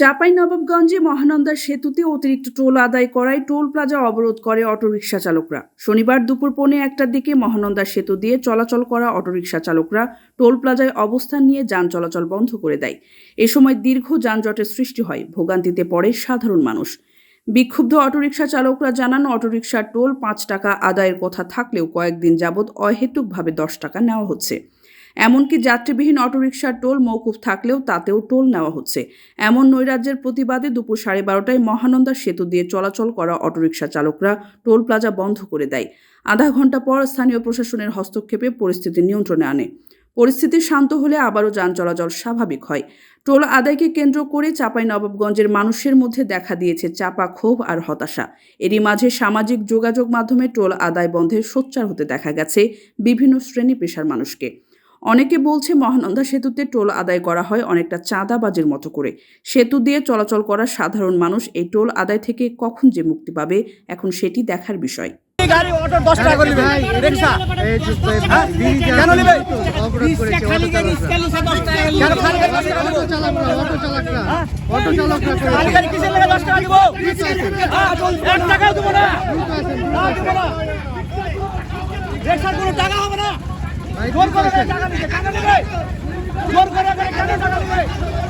চাপাই নবাবগঞ্জে মহানন্দার সেতুতে অতিরিক্ত টোল আদায় করায় টোল প্লাজা অবরোধ করে অটোরিকশা চালকরা। শনিবার দুপুর পৌনে একটার দিকে মহানন্দার সেতু দিয়ে চলাচল করা অটোরিকশা চালকরা টোল প্লাজায় অবস্থান নিয়ে যান চলাচল বন্ধ করে দেয়। এ সময় দীর্ঘ যানজটের সৃষ্টি হয়, ভোগান্তিতে পড়ে সাধারণ মানুষ। বিক্ষুব্ধ অটোরিকশা চালকরা জানান, অটোরিকশার টোল পাঁচ টাকা আদায়ের কথা থাকলেও কয়েকদিন যাবৎ অহেতুকভাবে দশ টাকা নেওয়া হচ্ছে। এমনকি যাত্রীবিহীন অটোরিকশার টোল মৌকুফ থাকলেও তাতেও টোল নেওয়া হচ্ছে। এমন নৈরাজ্যের প্রতিবাদে দুপুর সাড়ে বারোটায় মহানন্দা সেতু দিয়ে চলাচল করা অটোরিকশা চালকরা টোল প্লাজা বন্ধ করে দেয়। আধা ঘণ্টা পর স্থানীয় প্রশাসনের হস্তক্ষেপে পরিস্থিতি নিয়ন্ত্রণে আনে। পরিস্থিতি শান্ত হলে আবারও যান চলাচল স্বাভাবিক হয়। টোল আদায়কে কেন্দ্র করে চাপাই নবাবগঞ্জের মানুষের মধ্যে দেখা দিয়েছে চাপা ক্ষোভ আর হতাশা। এরই মাঝে সামাজিক যোগাযোগ মাধ্যমে টোল আদায় বন্ধে সোচ্চার হতে দেখা গেছে বিভিন্ন শ্রেণি পেশার মানুষকে। অনেকে বলছে মহানন্দা সেতুতে টোল আদায় করা হয় অনেকটা চাঁদাবাজির মতো করে। সেতু দিয়ে চলাচল করা সাধারণ মানুষ এই টোল আদায় থেকে কখন যে মুক্তি পাবে এখন সেটি দেখার বিষয়। গাড়ি অটো দশ করে। নিবে রিক্সা? কেন নিবে? টাকা হবে না। জোর করে